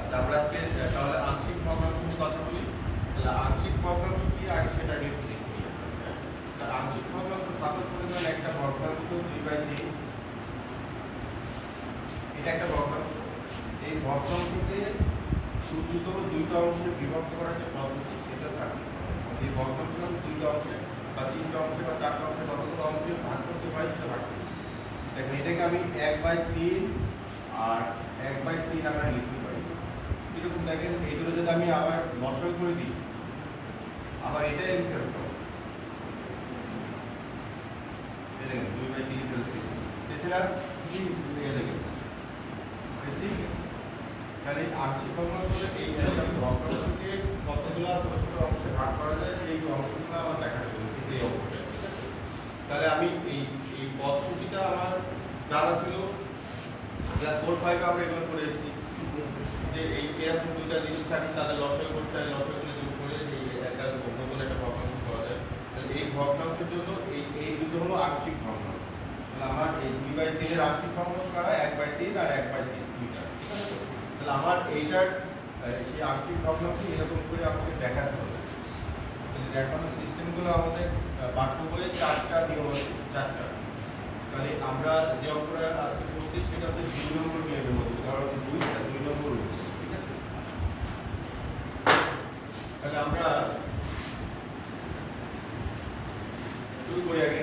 আচ্ছা আমরা আজকে তাহলে আংশিক ভগ্নাংশ নিয়ে কথা বলি। তাহলে আংশিক ভগ্নাংশ কি, আগে সেটাকে একটু দেখে। আংশিক ভগ্নাংশ সাপোজ করে ধরেন একটা ভগ্নাংশ দুই বাই তিন। এটা একটা ভগ্নাংশ। এই ভগ্নাংশকে ক্ষুদ্রতম দুইটা অংশে বিভক্ত করার যে পদ্ধতি, সেটা থাকে এই ভগ্নাংশ দুইটা অংশে বা তিনটা অংশে বা চারটা অংশে যতগুলো অংশে ভাগ করতে পারি, সেটা ভাগ করি দেখেন, এটাকে আমি এক বাই তিন আর এক বাই তিন আমরা লিখতে পারি। এরকম দেখেন, এই এইগুলো যদি আমি আবার লসয় করে দিই, আবার এটাই আমি ফেরত পাবো। দুই বাই তিন ফেরত এছাড়া পেয়েছি তাহলে ভগ্নাংশ হলে এই একটা ভগ্নাংশকে কতগুলো ছোট ছোট অংশে ভাগ করা যায়, সেই অংশগুলো আমার দেখাতে বলেছি এই অংশে তাহলে আমি এই এই পদ্ধতিটা আমার জানা ছিল। ক্লাস ফোর ফাইভে আমরা এগুলো করে এসেছি। যে এই এরকম দুইটা জিনিস থাকে, তাদের লসয় করতে হয় লসয়গুলো যোগ করে এই একটা ভগ্ন একটা ভগ্নাংশ পাওয়া যায়। তাহলে এই ভগ্নাংশের জন্য এই এই দুটো হলো আংশিক ভগ্নাংশ তাহলে আমার এই দুই বাই তিনের আংশিক ভগ্নাংশ কারা? এক বাই তিন আর এক বাই তিন, দুইটা। তাহলে আমার এইটার সেই আংশিক ভগ্নাংশ এরকম করে আমাকে দেখাতে হবে। তাহলে দেখানোর সিস্টেমগুলো আমাদের পাঠ্য বইয়ে চারটা নিয়ম আছে, চারটা। তাহলে আমরা যে অঙ্কটা আজকে সেটা হচ্ছে দুই নম্বর নিয়মের মধ্যে কারণ দুইটা দুই নম্বর ঠিক আছে? তাহলে আমরা শুরু করি আগে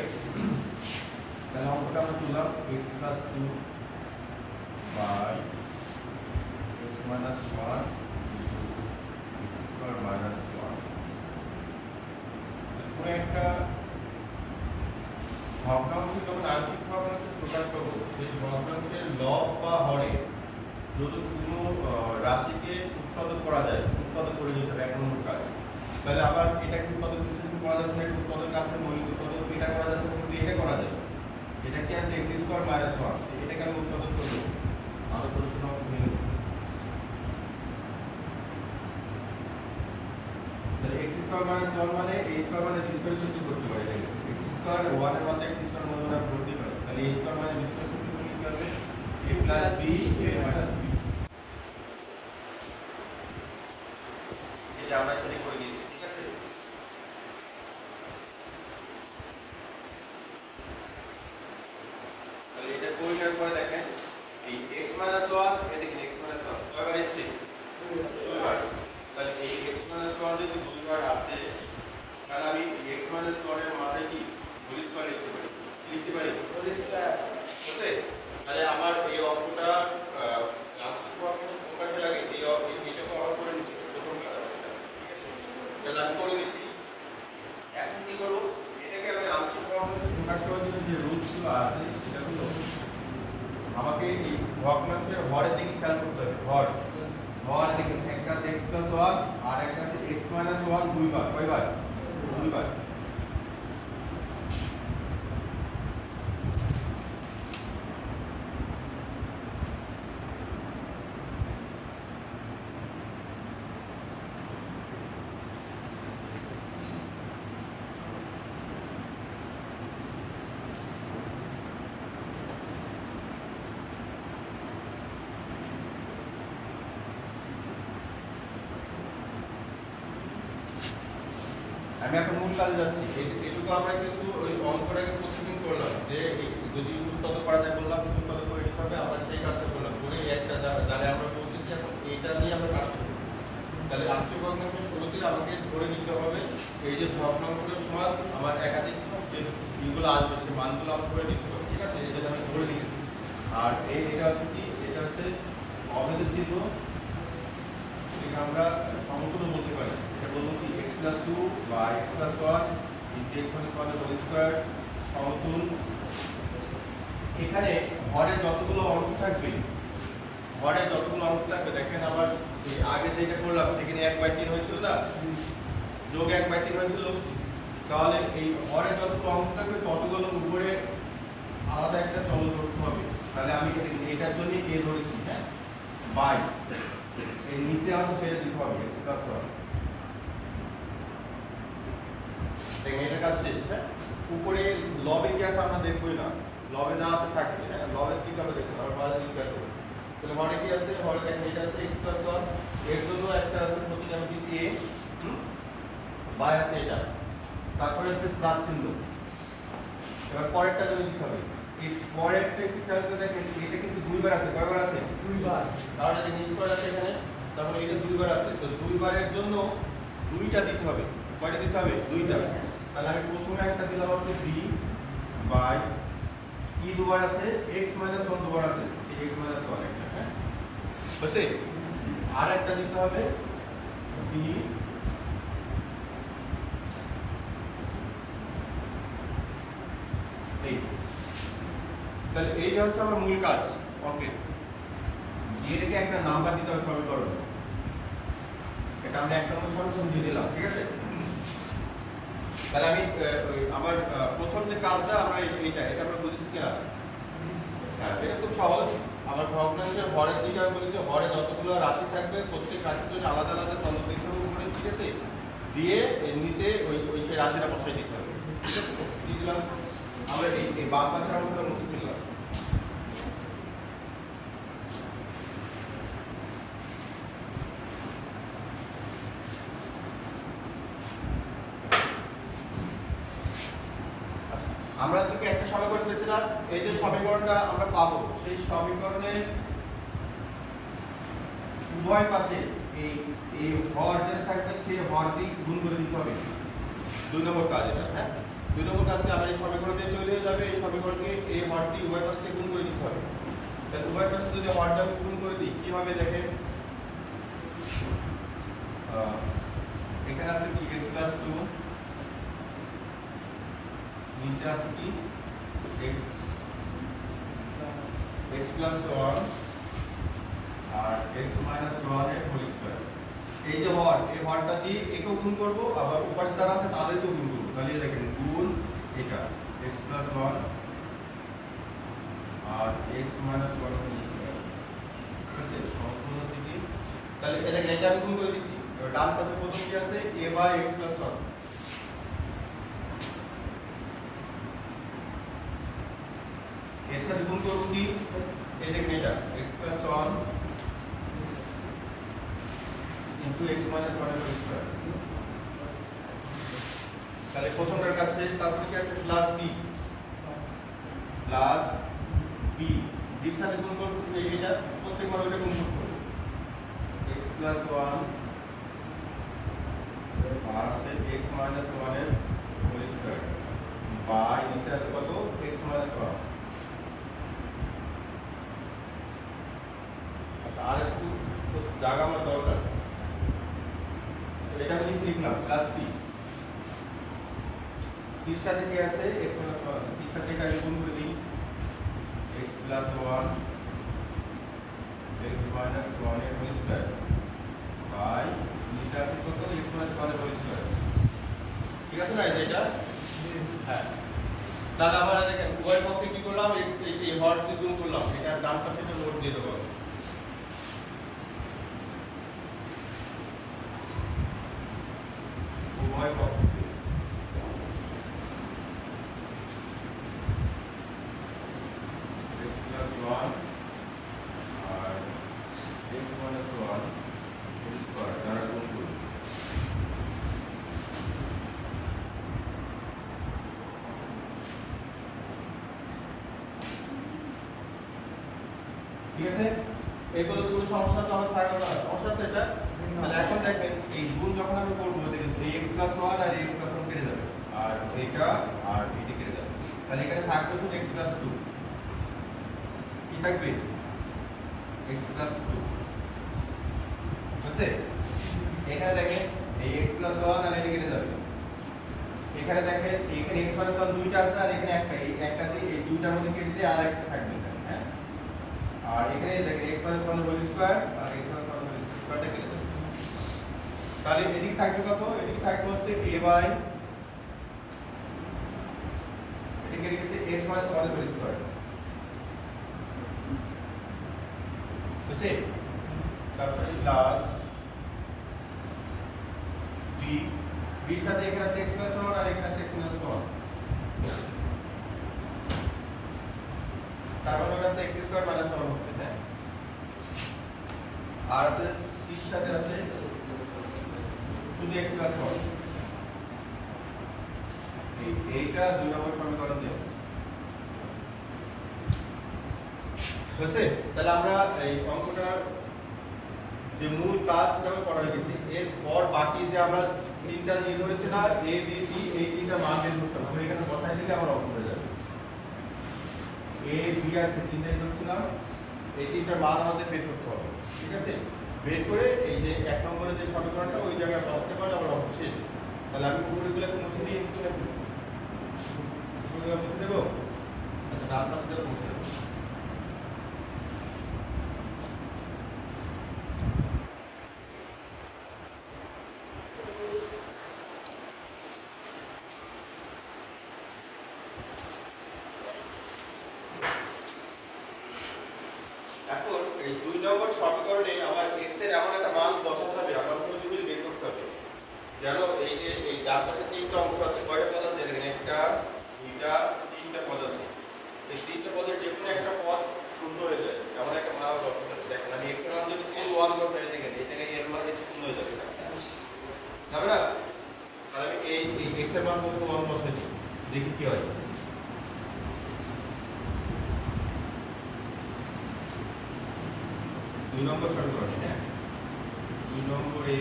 তাহলে অঙ্কটা আমরা তুললাম x plus two by x minus one square minus one কোনো একটা ভগ্নাংশ যখন আংশিক ভগ্নাংশ প্রকাশ করব সেই ভগ্নাংশের লব বা হরে যদি কোনো রাশিকে উৎপাদন করা যায়, উৎপাদন করে নিতে হবে, এক নম্বর কাজ। তাহলে আবার এটাকে উৎপাদন বিশ্লেষণ করা যাচ্ছে না? উৎপাদন আছে মৌলিক উৎপাদন? এটা করা যাচ্ছে কিন্তু এটা করা যায়। এটা কি আছে? X square minus one. এটাকে আমি উৎপাদন করব? আরও ছোট ছোট। তাহলে এক্স স্কোয়ার মাইনাস ওয়ান মানে এ স্কোয়ার মানে বি স্কোয়ার সৃষ্টি করতে পারি এক্স স্কোয়ার ওয়ানের মধ্যে একটা স্কোয়ার মধ্যে আমরা করতে পারি তাহলে এ স্কোয়ার মানে বি স্কোয়ার সৃষ্টি করে লিখতে হবে a plus b a minus b এটা আমরা সেটা করে দিয়েছি ঠিক আছে তাহলে এটা করে নেওয়ার পরে দেখেন এই এক্স মাইনাস ওয়ান এদিকে এক্স মাইনাস ওয়ান কয়বার এসছে দুইবার তাহলে এই এক্স মাইনাস ওয়ান যদি দুইবার আসে তাহলে আমি এক্স মাইনাস ওয়ানের মাথায় কি হোল স্কোয়ার লিখতে পারি কি লিখতে পারি বুঝছে তাহলে আমার এই অঙ্কটা আহ, আংশিক ভগ্নাংশ প্রকাশে লাগে এই অ- এই- এইটাকে অঙ্ক করে নিতে হবে, প্রথম কাজ আমার এটা, ঠিক আছে তাহলে আমি করে দিছি এখন কি করব এটাকে আমি আংশিক ভগ্নাংশ প্রকাশ করার জন্য যে রুলসগুলো আছে সেটা হলো আমাকে এই ভগ্নাংশের হরের দিকে খেয়াল করতে হবে হর হর দেখেন একটা আছে এক্স প্লাস ওয়ান আর একটা আছে এক্স মাইনাস ওয়ান দুইবার কয়বার দুইবার আমি এখন মূল কাজে যাচ্ছি এ- এটুকু আমরা কিন্তু ওই অঙ্কটাকে প্রতিদিন করলাম যে এই যদি উৎপাদন করা যায় বললাম উৎপাদন করে নিতে হবে আমরা সেই কাজটা করলাম করে এই একটা জা- জায়গায় আমরা পৌঁছেছি এখন এইটা নিয়ে আমরা কাজ করব তাহলে ভগ্নাংশের শুরুতেই আমাকে ধরে নিতে হবে, এই যে ভগ্নাংশের সমান আমার একাধিক যে ইগুলো আসবে সে মানগুলো আমার ধরে নিতে হবে, ঠিক আছে? এটা আমি ধরে নিয়েছি। আর এই এটা হচ্ছে কি? এটা হচ্ছে অভেদের চিহ্ন। এটাকে আমরা সমতুল্য বলতে পারি। এটা বলব কি? এক্স প্লাস টু বা x plus one x square সমতুল। এখানে হরে যতগুলো অংশ থাকবে হরে যতগুলো অংশ থাকবে, দেখেন আবার আগে যেটা করলাম, সেখানে এক বাই তিন হয়েছিল না? যোগ এক বাই তিন হয়েছিল? তাহলে এই হরে যতগুলো অংশ থাকবে, ততগুলো উপরে আলাদা একটা চল ধরতে হবে। তাহলে আমি এটার জন্য এ ধরেছি হ্যাঁ? বাই। এর নিচে আছে সেটা দিতে হবে প্লাস ওয়ান দেখেন, এটা কাজ শেষ হ্যাঁ? উপরে লবে কি আছে আমরা দেখবোই না। লবে যা আছে থাকে হ্যাঁ? লবে কি হবে দেখুন আমরা বাইরে দেখব তো তাহলে হরে কি আছে হরে দেখেন এটা আছে x প্লাস 1 এর জন্য একটা আছে প্রতীক আমি দিছি a হুম? বাই আছে এটা। তারপরে হচ্ছে প্লাস চিহ্ন। এবার পরেরটা যদি দিতে হবে। এই পরেরটা একটু খেয়াল করে দেখেন এটা কিন্তু দুইবার আছে কয়বার আছে? দুইবার। তাহলে দেখেন স্কোয়ার আছে এখানে তারপরে এটা দুইবার আছে। তো দুইবারের জন্য দুইটা দিতে হবে। কয়টা দিতে হবে? দুইটা। তাহলে আমি প্রথমে একটা দিলাম হচ্ছে b বাই ই দুবার আছে x মাইনাস 1 দুবার আছে। x মাইনাস 1 একটা বুঝছে আর একটা দিতে হবে। B এই। তাহলে এইটা হচ্ছে আমার মূল কাজ ওকে এটাকে একটা নাম্বার দিতে হবে সমীকরণ। এটা আমরা এক নম্বর সমীকরণ দিয়ে দিলাম, ঠিক আছে? তাহলে আমি আমার প্রথম যে কাজটা আমরা এই- এইটা, এটা আমরা বুঝেছি কিনা? হ্যাঁ এটা খুব সহজ। আমার ভগ্নাংশের হরের দিকে আমি বলেছি হরে যতগুলো রাশি থাকবে প্রত্যেক রাশির জন্য আলাদা আলাদা চন্দ্র উপরে ঠিক আছে দিয়ে এর নিচে ওই ওই সেই রাশিটা বসাই দিতে হবে। ঠিক আছে আমরা এই বাম পাশের অংশটা মুছে ফেললাম। আচ্ছা, আমরা তোকে একটা সমীকরণ পেয়েছিলাম এই যে সমীকরণটা আমরা পাবো। সেই সমীকরণে উভয় পাশে এই এই হর যেটা থাকবে সেই হর দিয়ে গুণ করে দিতে হবে। দুই নম্বর কাজ এটা হ্যাঁ? দুই নম্বর কাজটা আমার এই সমীকরণে তৈরি যাবে, এই সমীকরণকে এই হরটি উভয় পাশে গুণ করে দিতে হবে। তাহলে উভয় পাশে যদি হরটা গুণ করে দিই কি হবে দেখেন এখানে আছে কি? এক্স প্লাস টু নিচে আছে কি? x x প্লাস ওয়ান আর x মাইনাস ওয়ানের হোল স্কোয়ার এই যে হর, এই হরটা দিয়ে একেও গুণ করব? আবার উপাশে যারা আছে তাদেরকেও গুণ করব। তাহলে দেখেন, গুণ এটা x প্লাস ওয়ান আর x minus one whole square ঠিক আছে? তাহলে এটা এটা আমি গুণ করে এবার ডান পাশে প্রথম কি আছে? A by x plus one Kurti designator x plus 1 into x minus 1 into square তাহলে প্রথমটার কাজ শেষ তারপরে কি আছে প্লাস বি প্লাস বি বির সাথে গুণ করব এটা প্রত্যেকবার ওটা গুণ করব x প্লাস 1 আর আছে x minus 1 এর হোল স্কয়ার বাই নিচে আছে কত x minus 1 আর একটু জায়গা আমার দরকার। এটা আমি লিখলাম প্লাস সি সির সাথে কি আছে সির সাথে এটা আমি করে দিই। X plus one x minus one whole square by নিচে আছে কত? X minus one whole square ঠিক আছে না এটা? হ্যাঁ। তাহলে আমরা উভয় পক্ষে কি করলাম? এক্স এই হরকে গুণ করলাম। এটা ডান পাশে একটা নোট দিয়ে দেবো উভয় পক্ষে x plus 1 আর x minus 1 whole square দ্বারা গুণ করব। ঠিক আছে এগুলো তো কোনো সমস্যা তো আমার থাকবে না সমস্যা আছে এটা তাহলে এখন দেখবেন এই গুণ যখন আমি করব এই এক্স প্লাস ওয়ান আর এক্স প্লাস ওয়ান কেটে যাবে। আর এটা আর এটি কেটে যাবে। তাহলে এখানে থাকবে শুধু এক্স প্লাস টু কি থাকবে? এক্স প্লাস টু বুঝছে এখানে দেখেন, এই এক্স প্লাস ওয়ান আর এটি কেটে যাবে। এখানে দেখেন, এখানে এক্স মাইনাস ওয়ান দুইটা আছে আর এখানে একটা, এই একটা দিয়ে, এই দুইটার মধ্যে কেটে দিয়ে আর একটা থাকবে হ্যাঁ? আর এখানে দেখেন x minus one whole square আর এক্স মাইনাস ওয়ান হোল স্কোয়ারটা কেটে তাহলে এদিক থাকবে কত? এদিক থাকবে হচ্ছে a বাই এদিকে লিখেছে x minus one whole square বুঝছে তারপরে প্লাস b b এর সাথে এখানে আছে x প্লাস ওয়ান আর এখানে আছে x মাইনাস ওয়ান তার মানে ওটা হচ্ছে x স্কোয়ার মাইনাস ওয়ান হচ্ছে হ্যাঁ আর আছে সির সাথে আছে ডি এক্স প্লাস এইটা দুই নম্বর সমীকরণ দেব হয়েছে? তাহলে আমরা এই অঙ্কটা যে মূল কাজ সেটা আমরা করা গেছি এরপর বাকি যে আমরা তিনটা নিয়ে ধরেছি না এ বি সি এই তিনটা মান বের করতে হবে। এখানে বসাই দিলে আমার অঙ্ক হয়ে যাবে। এ বি আর সি তিনটাই ধরছিলাম। এই তিনটা মান আমাদের বের করতে হবে। ঠিক আছে? বের করে এই যে এক নম্বরে যে সমীকরণটা, ওই জায়গায় বসাতে পারে আমার অঙ্ক শেষ। তাহলে আমি উপরেগুলোকে মুছে দিয়ে মুছে দেবো? আচ্ছা তার পাশে পৌঁছে দেবো এখন এই দুই নম্বর সমীকরণে আমার x এর এমন একটা মান বসাতে হবে আমার উপযোগী বের করতে হবে যেন এই যে এই ডান পাশে তিনটা অংশ আছে কয়টা পদ আছে দেখেন একটা দুইটা তিনটা পদ আছে এই তিনটা পদের যে কোনো একটা পদ শূন্য হয়ে যায় এমন একটা মান আমার বসাতে হবে দেখেন আমি x এর মান যদি শুধু ওয়ান বসাই দেখেন এই জায়গায় এর মান এটা শূন্য হয়ে যাবে না যাবে না তাহলে আমি এই এই x এর মান প্রথমে ওয়ান বসাই দিই দেখি কি হয়। দুই নম্বর সমীকরণ হ্যাঁ দুই নম্বরে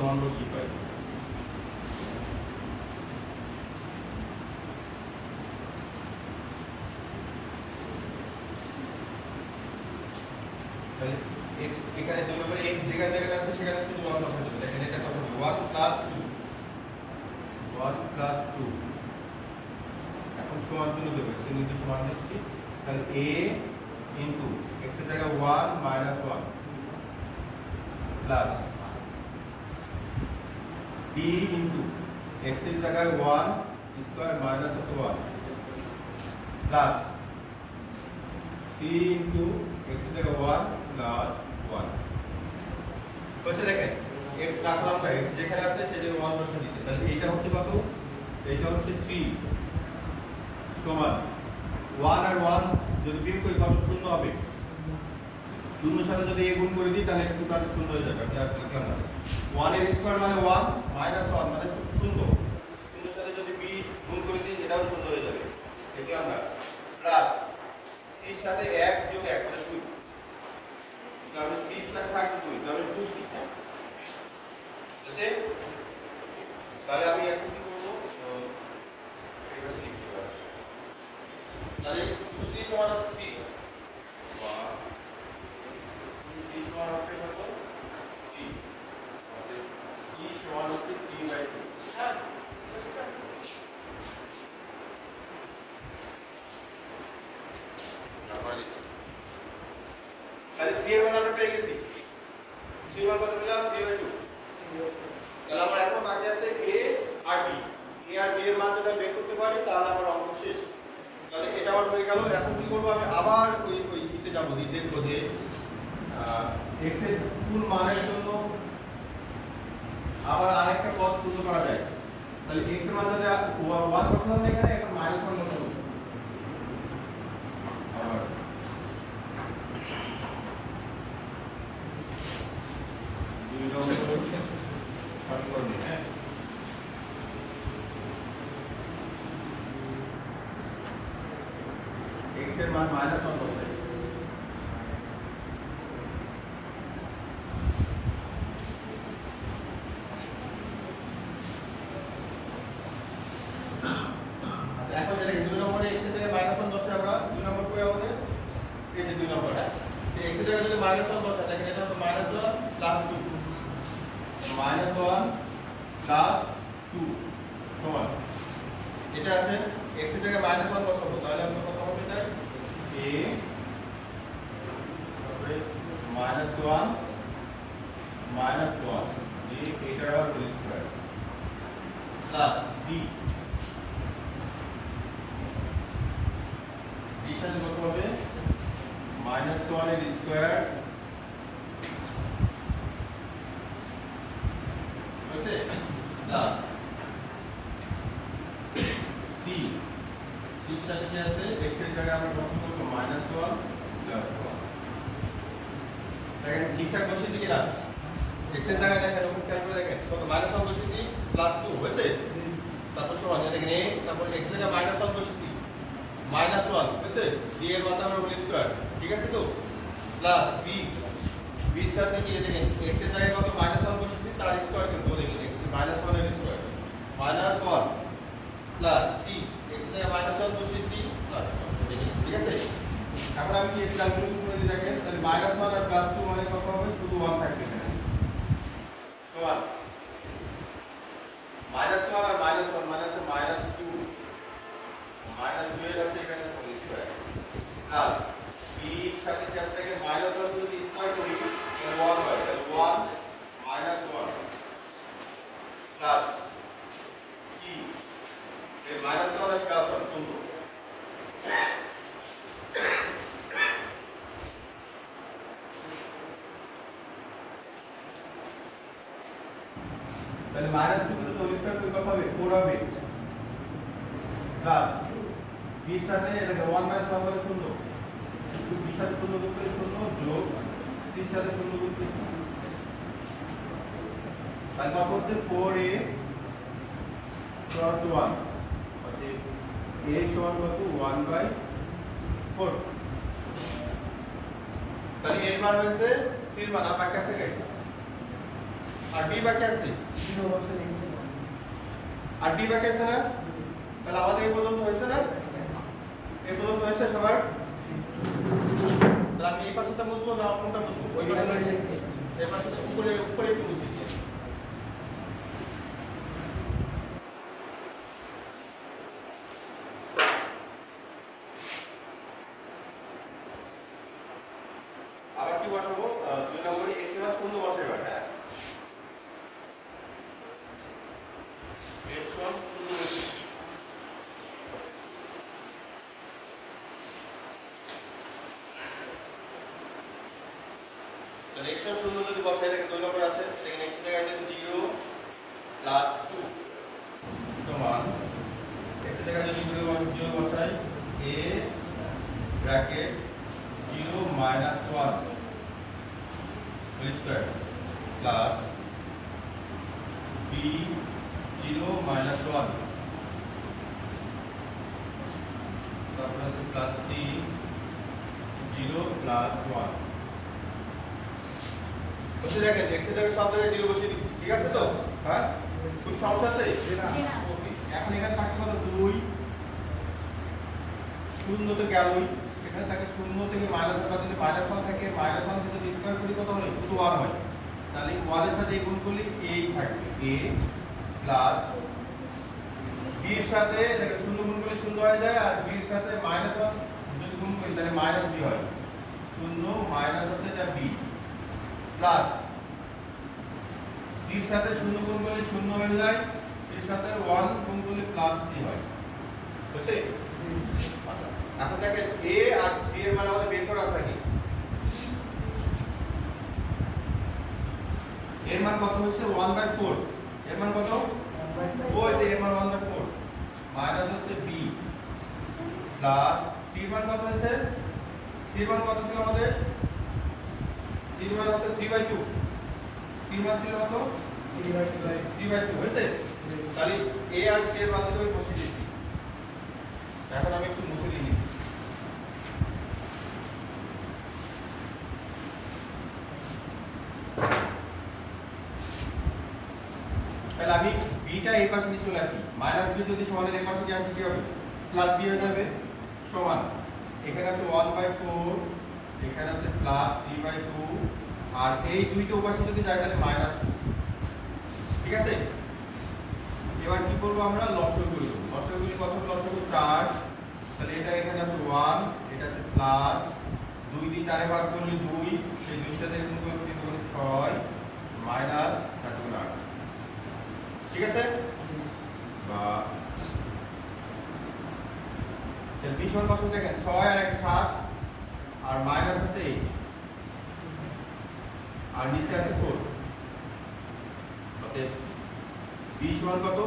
নন বসি পাই তাহলে x এখানে দুই নম্বরে x যেখানে যেখানে আছে সেখানে শুধু ওয়ান বসাতে হবে দেখেন এটা কত হবে one plus two one plus two এখন সমান চিহ্ন দেবো একটু নির্দিষ্ট মান দিচ্ছি তাহলে a ইন্টু এক্সের জায়গায় one minus one plus b into এক্সের জায়গায় ওয়ান স্কোয়ার মাইনাস হচ্ছে ওয়ান প্লাস সি ইন্টু এক্সের জায়গায় ওয়ান প্লাস ওয়ান বসে দেখেন এক্স রাখলাম না এক্স যেখানে আছে সেই জায়গায় ওয়ান বসে দিচ্ছে তাহলে এইটা হচ্ছে কত এইটা হচ্ছে থ্রি সমান ওয়ান আর ওয়ান যদি বিয়োগ করি তাহলে শূন্য হবে। শূন্য সাথে যদি এ করে দিই, তাহলে একটু তাহলে শূন্য হয়ে যাবে। আমি আর লিখলাম না। ওয়ানের স্কোয়ার মানে ওয়ান মাইনাস ওয়ান মানে শূন্য শূন্যর সাথে যদি বি গুণ করে দিই এটাও শূন্য হয়ে যাবে লিখলাম না প্লাস সির সাথে এক যোগ এক মানে দুই তাহলে সির সাথে থাকবে দুই তাহলে টু সি হ্যাঁ বুঝছে? তাহলে আমি এখন কি করব আহ, এই পাশে লিখতে পারি তাহলে টু সি সমান হচ্ছে থ্রি সি সমান হচ্ছে কত থ্রি তাহলে সি সমান হচ্ছে থ্রি বাই টু তাহলে সি এর মান আমরা পেয়ে গেছি সি এর মান কত পেলাম থ্রি বাই টু তাহলে আমার এখন বাকি আছে এ আর বি এ আর বি এর যদি বের করতে পারি, তাহলে আমার অঙ্ক শেষ। তাহলে এটা আমার হয়ে গেল। এখন কি করব আমি? আবার ওই ওই দিতে যাব। দিয়ে দেখব যে এক্সের কোন মানের জন্য আবার আরেকটা পথ পূর্ণ করা যায়। তাহলে এক্সের মান যদি ওয়ান বসালাম এখানে? এখন মাইনাস ওয়ান বসাবো আবার দুই নম্বর সমীকরণ হ্যাঁ x এর মান মাইনাস ওয়ান বসাই আচ্ছা এখন যেটা দুই নম্বরে x এর জায়গায় মাইনাস ওয়ান বসে আমরা দুই নম্বর কই আমাদের এই যে দুই নম্বর হ্যাঁ তো x এর জায়গায় যদি মাইনাস ওয়ান বসাই দেখেন এটা হলো minus one plus two minus one plus two সমান এটা আছে x এর জায়গায় মাইনাস ওয়ান বসাবো তাহলে আমরা কত হবে এটা a তারপরে minus one minus one a এটার আবার whole square plus b b সাথে কত হবে মাইনাস ওয়ানের স্কোয়ার হয়েছে প্লাস সি সির সাথে কি আছে x এর জায়গায় আমরা বসাবো মাইনাস ওয়ান প্লাস ওয়ান দেখেন ঠিকঠাক বসেছি কিনা এক্সের জায়গায় দেখেন ওখানে খেয়াল করে দেখেন। কত মাইনাস ওয়ান বসেছি প্লাস টু হয়েছে? তারপর সমান দেখেন এ তারপর এক্স জায়গায় মাইনাস ওয়ান বসেছি। মাইনাস ওয়ান হয়েছে? ডি এর মাথা আমরা স্কোয়ার ঠিক আছে তো? প্লাস বি বির সাথে কি দেখেন এক্স জায়গায় কত মাইনাস ওয়ান বসেছি, তার স্কোয়ার কিন্তু দেখেন x minus one square minus one plus c x জায়গায় মাইনাস ওয়ান বসেছি প্লাস ঠিক আছে? এখন আমি কি এটা ক্যালকুলেশন করে দেখেন, তাহলে মাইনাস ওয়ান আর প্লাস টু মানে কত হবে? শুধু ওয়ান থাকবে এখানে সমান মাইনাস ওয়ান আর মাইনাস ওয়ান মানে হচ্ছে মাইনাস টু মাইনাস টু এর হচ্ছে এখানে হোল স্কোয়ার প্লাস বি সাথে চার থেকে মাইনাস ওয়ান যদি স্কোয়ার করি তাহলে ওয়ান হয় তাহলে one minus one plus c এই মাইনাস ওয়ান আর প্লাস ওয়ান শূন্য তাহলে মাইনাস টু কিন্তু হোল স্কয়ার করলে কত হবে ফোর হবে প্লাস বির সাথে দেখো ওয়ান মাইনাস ওয়ান হলে শূন্য সাথে শূন্য যোগ শূন্য যোগ শূন্য যোগ করলে শূন্য। তাহলে কত হচ্ছে four a cross one a সমান কত? ওয়ান বাই ফোর তাহলে এর মান হয়েছে সির মান আর বাকি আছে কে? আর বি বাকি আছে? আর ডি বাকি আছে না? তাহলে আমাদের এই পর্যন্ত হয়েছে না? এই পর্যন্ত হয়েছে সবার? আমি এই পাশেটা বুঝব না কোনটা বুঝব ওই পাশে। এই পাশেটা উপরে উপরে একটু বুঝি আবার কি বসাবো আহ, দুই নম্বরে এক্সের মান শূন্য বসাবো এবার, হ্যাঁ এক্স ওয়ান শূন্য বসিয়ে তাহলে x এর শূন্য যদি বসাই দেখেন দুই নম্বর আছে দেখেন x এর জায়গায় আছে 0 প্লাস 2 সমান x এর জায়গায় যদি 0 বস- 0 বসাই a bracket 0 minus 1 whole square plus b 0 minus 1 আছে প্লাস 3 0 প্লাস 1 বসে দেখেন এক্সের জায়গায় সব জায়গায় জিরো বসিয়ে দিচ্ছি ঠিক আছে তো? হ্যাঁ? কোন সমস্যা আছে? এখন এখানে থাকতে কত? দুই। শূন্য তো গেলই। এখানে থাকে শূন্য থেকে মাইনাস ওয়ান যদি মাইনাস ওয়ান থাকে মাইনাস ওয়ান থেকে যদি স্কোয়ার করি কত হয়? শুধু ওয়ান হয়। তাহলে ওয়ানের সাথে এই গুণ করলে এই থাকবে। এ প্লাস বি এর সাথে করলে শূন্য হয়ে যায় আর বি এর সাথে মাইনাস ওয়ান যদি গুণ করি তাহলে মাইনাস বি হয়। শূন্য মাইনাস হচ্ছে যা বি প্লাস সির সাথে শূন্য গুণ করলে শূন্য হয়ে যায় সির সাথে ওয়ান গুণ করলে প্লাস সি হয়। বুঝছে আচ্ছা এখন দেখেন এ আর সি এর মানে আমাদের বের করা আছে কি? এর মান কত হচ্ছে? ওয়ান বাই ফোর এর মান কত? ওই যে এর মান ওয়ান বাই ফোর মাইনাস হচ্ছে বি প্লাস সির মান কত হয়েছে? সির মান কত ছিল আমাদের? সির মান হচ্ছে থ্রি বাই টু সির মান ছিল কত? থ্রি বাই টু হয়েছে? তাহলে এ আর সি এর মাধ্যমে আমি বসিয়ে দিচ্ছি এখন আমি একটু মুছে দিই তাহলে আমি বিটা এই পাশে নিয়ে চলে আসি। মাইনাস বি যদি সমানের এই পাশে নিয়ে আসি কি হবে? প্লাস বি হয়ে যাবে সমান। এখানে আছে ওয়ান বাই ফোর এখানে আছে প্লাস থ্রি বাই টু আর এই দুইটা উপাশে যদি যায়, তাহলে মাইনাস ঠিক আছে? এবার কি করব আমরা? লসগু করব। লসগুলি কত? লসগু চার। তাহলে এটা এখানে আছে ওয়ান এটা আছে প্লাস দুই দিয়ে চারে ভাগ করলে দুই, সেই দুই সাথে গুণ করলে তিন গুণ ছয়। মাইনাস চার আট। ঠিক আছে? বা বিশ কত দেখেন? ছয় আর এক সাত আর মাইনাস আছে এইট আর নিচে আছে ফোর অতএব বিশ ওয়ান কত?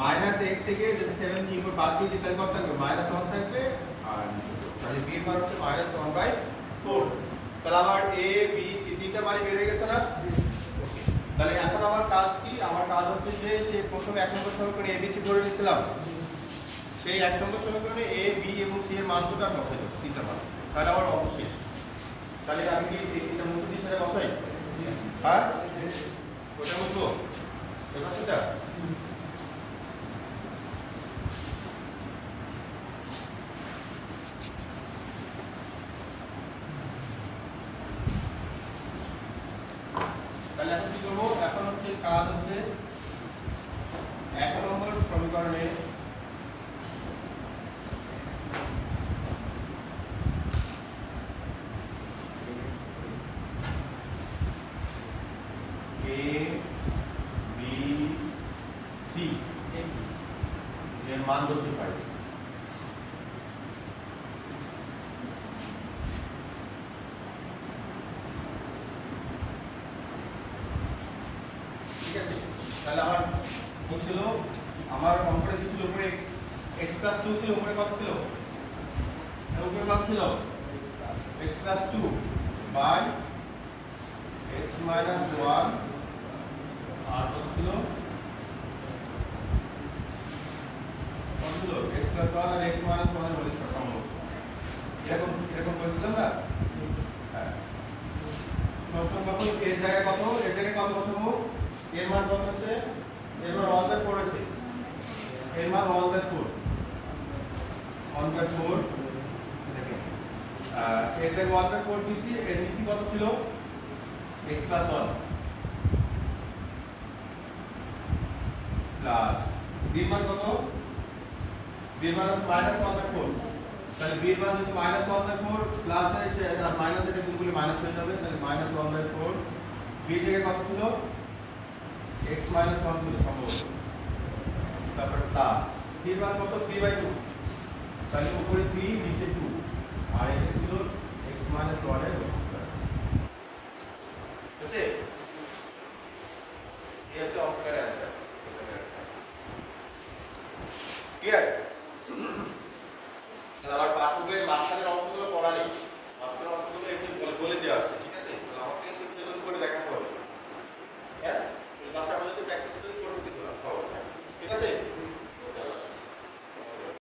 মাইনাস এইট থেকে যদি সেভেন কি করে বাদ দিয়ে তাহলে কত থাকবে? মাইনাস ওয়ান থাকবে আর তাহলে বি মান হচ্ছে মাইনাস ওয়ান বাই ফোর তাহলে আবার এ বি সি তিনটা বাড়ি বের হয়ে গেছে না. তাহলে এখন আমার কাজ আমার কাজ হচ্ছে যে সেই প্রথমে এক নম্বর সমীকরণে এবিসি করে নিয়েছিলাম। সেই এক নম্বর সমীকরণে এ বি এবং সি এর মান দুটা বসাই, তিনটা মান তাহলে আমার অবশেষ তাহলে আমি কি তিনটা মুছে দিয়ে সেটা বসাই? হ্যাঁ ওটা মুছবো এবার সেটা? তাহলে এখন কি করব? এখন হচ্ছে কাজ হচ্ছে এক নম্বর সমীকরণে 2 by x minus 1 আর কত ছিল কত x plus 1 আর x minus 1 এর হলে সমস্যা এরকম এরকম বলছিলাম না? হ্যাঁ। প্রথম কখন এর জায়গায় কত এর জায়গায় কত বসাবো এর মান কত আছে এর মান 1 বাই 4 আছে এর মান 1 বাই 4 1 বাই 4 এর জায়গায় ওয়ান বাই ফোর দিছি এর নিচি কত ছিল? এক্স প্লাস ওয়ান প্লাস বির মান কত? বির মান মাইনাস ওয়ান বাই ফোর তাহলে বির মান যদি minus one by four plus এসে মাইনাস এটা গুণগুলি মাইনাস হয়ে যাবে, তাহলে মাইনাস ওয়ান বাই ফোর বির জায়গায় কত ছিল? এক্স মাইনাস ওয়ান ছিল সম্ভবত। তারপর প্লাস সির মান কত? থ্রি বাই টু তাহলে উপরে থ্রি নিচে টু আর এটা ছিল এক্স মাইনাস ওয়ান